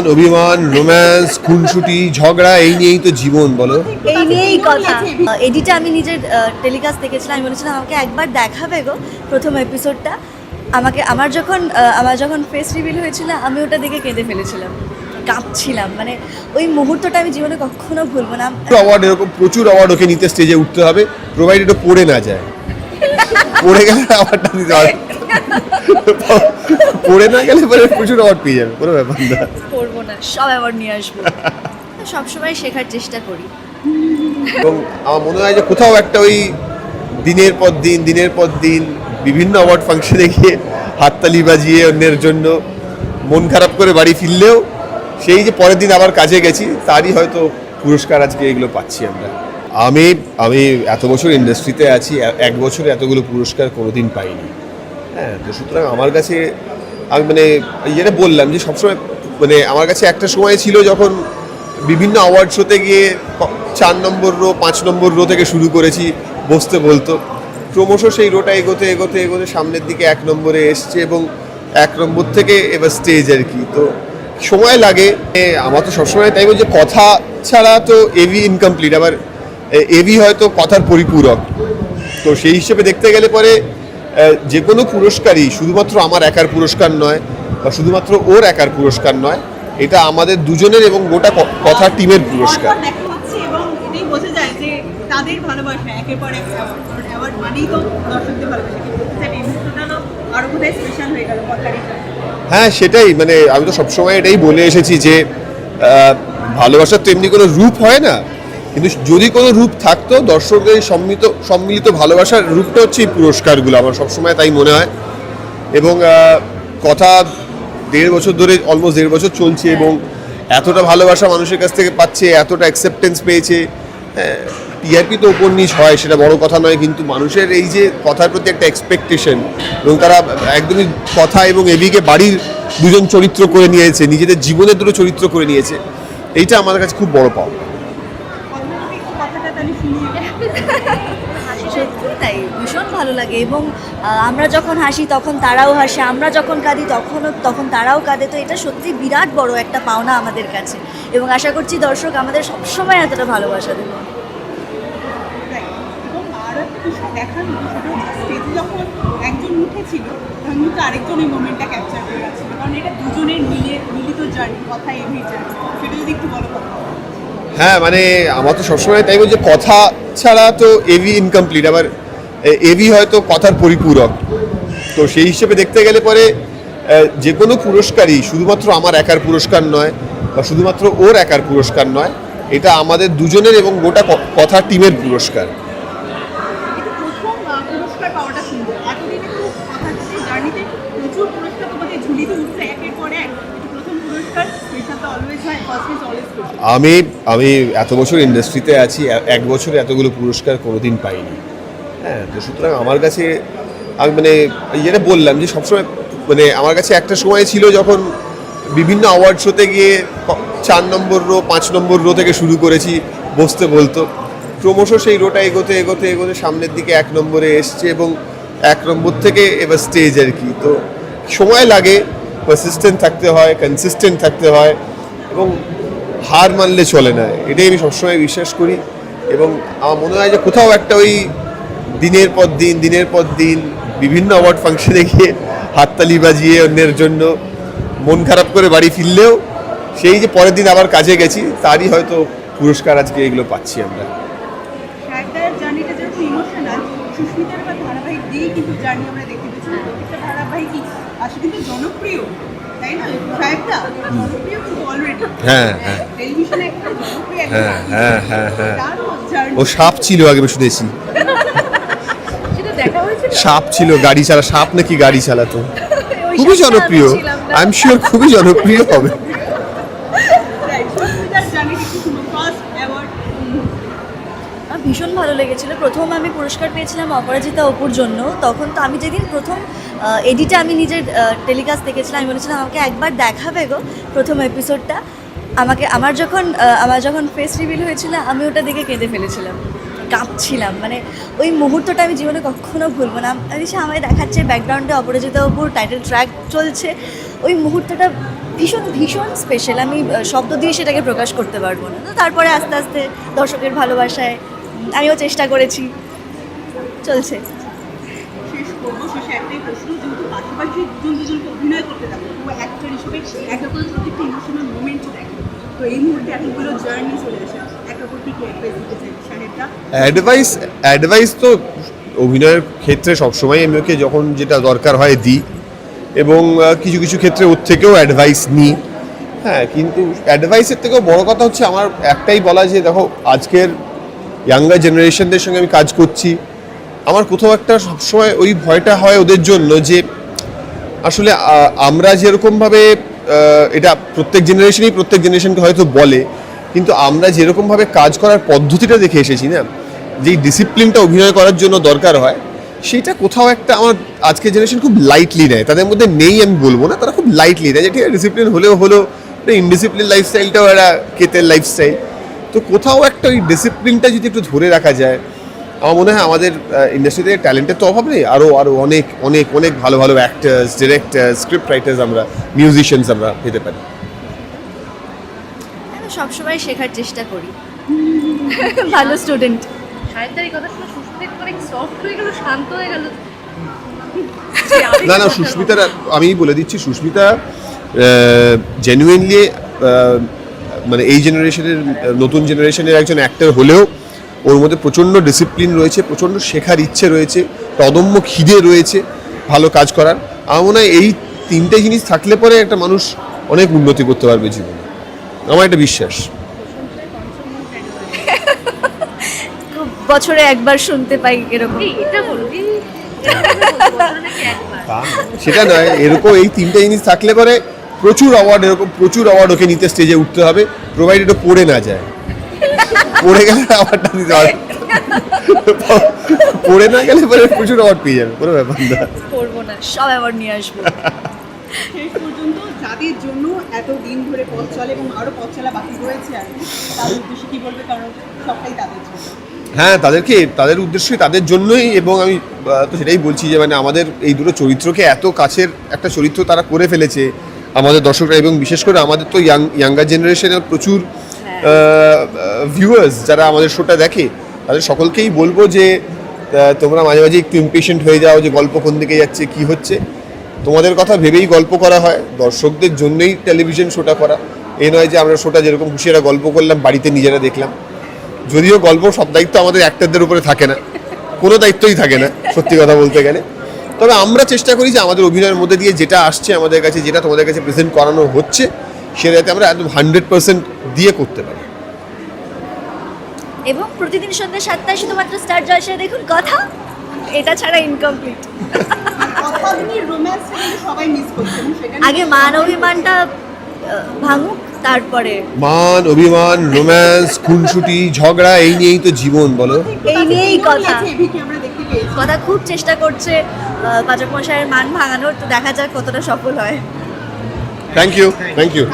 মান অভিমান রোম্যান্স খুনসুটি ঝগড়া এই নিয়েই তো জীবন বলো। এই নিয়েই কথা। এডিটে আমি নিজের টেলিকাস্ট দেখেছিলাম আমি বলেছিলাম আমাকে একবার দেখাবে গো প্রথম এপিসোডটা আমাকে আমার যখন আমার যখন ফেস রিভিল হয়েছিল আমি ওটা দেখে কেঁদে ফেলেছিলাম। কাঁপছিলাম মানে ওই মুহূর্তটা আমি জীবনে কখনো ভুলবো না। অ্যাওয়ার্ড এরকম প্রচুর অ্যাওয়ার্ড ওকে নিতে স্টেজে উঠতে হবে প্রোভাইডেড ও পড়ে না যায়। পড়ে গেলে অ্যাওয়ার্ডটা দিতে হবে। পড়ে না গেলে পরে প্রচুর অ্যাওয়ার্ড পেয়ে যাবে কোনো ব্যাপার না। করব না সব অ্যাওয়ার্ড নিয়ে আসব। সবসময় শেখার চেষ্টা করি। এবং আমার মনে হয় যে কোথাও একটা ওই দিনের পর দিন দিনের পর দিন বিভিন্ন অ্যাওয়ার্ড ফাংশনে গিয়ে হাততালি বাজিয়ে অন্যের জন্য মন খারাপ করে বাড়ি ফিরলেও সেই যে পরের দিন আবার কাজে গেছি তারই হয়তো পুরস্কার আজকে এগুলো পাচ্ছি আমরা। আমি আমি এত বছর ইন্ডাস্ট্রিতে আছি এক বছরে এতগুলো পুরস্কার কোনোদিন পাইনি। হ্যাঁ তো সুতরাং আমার কাছে আমি মানে যেটা বললাম যে সবসময় মানে আমার কাছে একটা সময় ছিল যখন বিভিন্ন অ্যাওয়ার্ড শোতে গিয়ে চার নম্বর রো পাঁচ নম্বর রো থেকে শুরু করেছি, বসতে বলতো। ক্রমশ সেই রোটা এগোতে এগোতে এগোতে সামনের দিকে এক নম্বরে এসছে এবং এক নম্বর থেকে এবার স্টেজ আর কি। তো সময় লাগে। আমার তো সবসময় তাই বলছে কথা ছাড়া তো এভি ইনকমপ্লিট আবার এভি হয়তো কথার পরিপূরক। তো সেই হিসেবে দেখতে গেলে পরে যে কোনো পুরস্কারই শুধুমাত্র আমার একার পুরস্কার নয় বা শুধুমাত্র ওর একার পুরস্কার নয় এটা আমাদের দুজনের এবং গোটা কথা টিমের পুরস্কার। তাদের ভালোবাসা একের পর এক অ্যাওয়ার্ড মানেই তো দর্শকদের ভালোবাসা। বোধহয় স্পেশাল হয়ে গেল হ্যাঁ সেটাই মানে আমি তো সবসময় এটাই বলে এসেছি যে ভালোবাসার তো এমনি কোনো রূপ হয় না। কিন্তু যদি কোনো রূপ থাকতো, দর্শকদের সম্মিলিত সম্মিলিত ভালোবাসার রূপটা হচ্ছে এই পুরস্কারগুলো, আমার সবসময় তাই মনে হয়। এবং কথা দেড় বছর ধরে অলমোস্ট দেড় বছর চলছে এবং এতটা ভালোবাসা মানুষের কাছ থেকে পাচ্ছে, এতটা অ্যাকসেপ্টেন্স পেয়েছে। টিআরপি তো ওপর নিচ হয়, সেটা বড় কথা নয়, কিন্তু মানুষের এই যে কথার প্রতি একটা এক্সপেকটেশন এবং তারা একদমই কথা এবং এবিকে বাড়ির দুজন চরিত্র করে নিয়েছে, নিজেদের জীবনের দুটো চরিত্র করে নিয়েছে, এইটা আমাদের কাছে খুব বড় পাওয়া। সত্যি, তাই ভীষণ ভালো লাগে এবং আমরা যখন হাসি তখন তারাও হাসে, আমরা যখন কাঁদি তখনও, তখন তারাও কাঁদে, তো এটা সত্যি বিরাট বড় একটা পাওনা আমাদের কাছে এবং আশা করছি দর্শক আমাদের সবসময় এতটা ভালোবাসা দেবে। স্টেজে যখন একজন উঠেছিল মোমেন্টটা কারণ এটা কথা হ্যাঁ মানে আমার তো সবসময় তাই বলছে, কথা ছাড়া তো এভি ইনকমপ্লিট আবার এভি হয়তো কথার পরিপূরক। তো সেই হিসেবে দেখতে গেলে পরে যে কোনো পুরস্কারই, শুধুমাত্র আমার একার পুরস্কার নয়, বা শুধুমাত্র ওর একার পুরস্কার নয়, এটা আমাদের দুজনের এবং গোটা কথা টিমের পুরস্কার এটা প্রথম আহ, পুরস্কার পাওয়াটা সুন্দর এতদিনে তো কথা জার্নিতে প্রচুর পুরস্কার তোমাকে ঝুলিতে উঠছে একের পর এক এটা প্রথম পুরস্কার স্পেশাল তো অলওয়েজ হয় ফার্স্ট ইজ অলওয়েজ স্পেশাল আমি আমি এত বছর ইন্ডাস্ট্রিতে আছি এক বছরে এতগুলো পুরস্কার কোনোদিন পাইনি। হ্যাঁ তো সুতরাং আমার কাছে, আমি মানে যেটা বললাম যে সবসময় মানে আমার কাছে একটা সময় ছিল যখন বিভিন্ন অ্যাওয়ার্ড শোতে গিয়ে চার নম্বর রো পাঁচ নম্বর রো থেকে শুরু করেছি, বসতে বলতো। ক্রমশ সেই রোটা এগোতে এগোতে এগোতে সামনের দিকে এক নম্বরে এসছে এবং এক নম্বর থেকে এবার স্টেজ আর কি। তো সময় লাগে পারসিস্টেন্ট থাকতে হয় কনসিস্টেন্ট থাকতে হয় এবং হার মানলে চলে না। এটাই আমি সবসময় বিশ্বাস করি এবং আমার মনে হয় যে কোথাও একটা ওই দিনের পর দিন, দিনের পর দিন বিভিন্ন অ্যাওয়ার্ড ফাংশনে গিয়ে হাততালি বাজিয়ে অন্যের জন্য মন খারাপ করে বাড়ি ফিরলেও সেই যে পরের দিন আবার কাজে গেছি, তারই হয়তো পুরস্কার আজকে এগুলো পাচ্ছি আমরা। জার্নি আমরা দেখতে প্রত্যেকটা আসলে কিন্তু জনপ্রিয়। হ্যাঁ, হ্যাঁ। টেলিভিশনে একটা জনপ্রিয় একটা হ্যাঁ, হ্যাঁ, হ্যাঁ, হ্যাঁ। ও সাপ ছিল আগে শুনেছি সেটা দেখা হয়েছিল? সাপ ছিল গাড়ি চালা সাপ নাকি গাড়ি চালাতো? খুবই জনপ্রিয়। আই এম শিওর খুবই জনপ্রিয় হবে। ভীষণ ভালো লেগেছিল। প্রথম আমি পুরস্কার পেয়েছিলাম অপরাজিতা অপুর জন্য। তখন তো আমি যেদিন প্রথম এডিটে আমি নিজের টেলিকাস্ট দেখেছিলাম, আমি বলেছিলাম, আমাকে একবার দেখাবে গো প্রথম এপিসোডটা আমাকে, আমার যখন আমার যখন ফেস রিভিল হয়েছিল, আমি ওটা দেখে কেঁদে ফেলেছিলাম। কাঁপছিলাম। মানে ওই মুহূর্তটা আমি জীবনে কখনো ভুলবো না। আমি সে আমায় দেখাচ্ছে ব্যাকগ্রাউন্ডে অপরাজিতা অপুর টাইটেল ট্র্যাক চলছে। ওই মুহূর্তটা ভীষণ ভীষণ স্পেশাল আমি শব্দ দিয়ে সেটাকে প্রকাশ করতে পারব না। তো তারপরে আস্তে আস্তে দর্শকের ভালোবাসায় আমিও চেষ্টা করেছি। চলছে। অ্যাডভাইস অ্যাডভাইস তো অভিনয়ের ক্ষেত্রে সবসময় আমি ওকে যখন যেটা দরকার হয় দিই। এবং কিছু কিছু ক্ষেত্রে ওর থেকেও অ্যাডভাইস নিই। হ্যাঁ কিন্তু অ্যাডভাইসের থেকেও বড় কথা হচ্ছে আমার একটাই বলা যে দেখো আজকের ইয়াঙ্গার জেনারেশনদের সঙ্গে আমি কাজ করছি। আমার কোথাও একটা সবসময় ওই ভয়টা হয় ওদের জন্য যে, আসলে আমরা যেরকমভাবে এটা প্রত্যেক জেনারেশনই প্রত্যেক জেনারেশনকে হয়তো বলে, কিন্তু আমরা যেরকমভাবে কাজ করার পদ্ধতিটা দেখে এসেছি না, যেই ডিসিপ্লিনটা অভিনয় করার জন্য দরকার হয়, সেটা কোথাও একটা আমার আজকের জেনারেশন খুব লাইটলি নেয়। তাদের মধ্যে নেই আমি বলব না, তারা খুব লাইটলি নেয় যে, ঠিক আছে ডিসিপ্লিন হলেও হলো ইনডিসিপ্লিন লাইফস্টাইলটাও একটা কেতের লাইফস্টাইল তো কোথাও একটা ওই ডিসিপ্লিনটা যদি একটু ধরে রাখা যায় আমার মনে হয় আমাদের ইন্ডাস্ট্রিতে ট্যালেন্টের তো অভাব নেই। আরও আরও অনেক অনেক অনেক ভালো ভালো অ্যাক্টার্স ডিরেক্টার স্ক্রিপ্ট রাইটার্স আমরা মিউজিশিয়ানস আমরা পেতে পারি। আমি সবসময় শেখার চেষ্টা করি? ভালো স্টুডেন্ট সাহিত্যের এই কথা শুনে সুস্মিতা অনেক সফট হয়ে গেল শান্ত হয়ে গেল? না না সুস্মিতার আমি বলে দিচ্ছি সুস্মিতা জেনুইনলি মানে এই জেনারেশনের নতুন জেনারেশনের একজন অ্যাক্টর হলেও ওর মধ্যে প্রচণ্ড ডিসিপ্লিন রয়েছে প্রচণ্ড শেখার ইচ্ছে রয়েছে তদম্য খিদে রয়েছে ভালো কাজ করার আমার মনে হয় এই তিনটে জিনিস থাকলে পরে একটা মানুষ অনেক উন্নতি করতে পারবে জীবনে আমার একটা বিশ্বাস বছরে একবার শুনতে পাই এরকম সেটা নয় এরকম এই তিনটে জিনিস থাকলে পরে প্রচুর অ্যাওয়ার্ড এরকম প্রচুর অ্যাওয়ার্ড ওকে নিতে স্টেজে উঠতে হবে প্রোভাইড এটা পড়ে না যায়। পড়ে গেলে অ্যাওয়ার্ডটা দিতে হবে। পড়ে না গেলে পরে প্রচুর অ্যাওয়ার্ড পেয়ে যাবে কোনো ব্যাপার না। করব না সব অ্যাওয়ার্ড নিয়ে আসব। শেষ পর্যন্ত যাদের জন্য এত দিন ধরে পথ চলে এবং আরও পথ চলা বাকি রয়েছে আর তাদের উদ্দেশ্যে কি বলবে? কারণ সবটাই তাদের জন্য। হ্যাঁ তাদেরকে তাদের উদ্দেশ্যই তাদের জন্যই এবং আমি তো সেটাই বলছি যে মানে আমাদের এই দুটো চরিত্রকে এত কাছের একটা চরিত্র তারা করে ফেলেছে আমাদের দর্শকরা এবং বিশেষ করে আমাদের তো ইয়াং ইয়াঙ্গার জেনারেশনের প্রচুর ভিউয়ার্স যারা আমাদের শোটা দেখে তাদের সকলকেই বলব যে তোমরা মাঝে মাঝে একটু ইম্পেশেন্ট হয়ে যাও যে গল্প কোন দিকে যাচ্ছে কি হচ্ছে। তোমাদের কথা ভেবেই গল্প করা হয়। দর্শকদের জন্যই টেলিভিশন শোটা করা। এই নয় যে আমরা শোটা যেরকম খুশিরা গল্প করলাম বাড়িতে নিজেরা দেখলাম। যদিও গল্প সব দায়িত্ব আমাদের অ্যাক্টারদের উপরে থাকে না। কোনো দায়িত্বই থাকে না সত্যি কথা বলতে গেলে। তবে আমরা চেষ্টা করি যে আমাদের অভিনয়ের মধ্যে দিয়ে যেটা আসছে আমাদের কাছে যেটা তোমাদের কাছে প্রেজেন্ট করানো হচ্ছে সেটা যাতে আমরা একদম হান্ড্রেড পার্সেন্ট দিয়ে করতে পারি। এবং প্রতিদিন সন্ধ্যা সাতটায় শুধুমাত্র স্টার জলসায় দেখুন কথা এটা ছাড়া ইনকমপ্লিট আগে মান অভিমানটা ভাঙুক তারপরে। মান অভিমান রোম্যান্স খুনসুটি ঝগড়া এই নিয়েই তো জীবন বলো। এই নিয়েই কথা। কথা খুব চেষ্টা করছে পাচক মশাইয়ের মান ভাঙানোর, তো দেখা যাক কতটা সফল হয়। Thank you thank you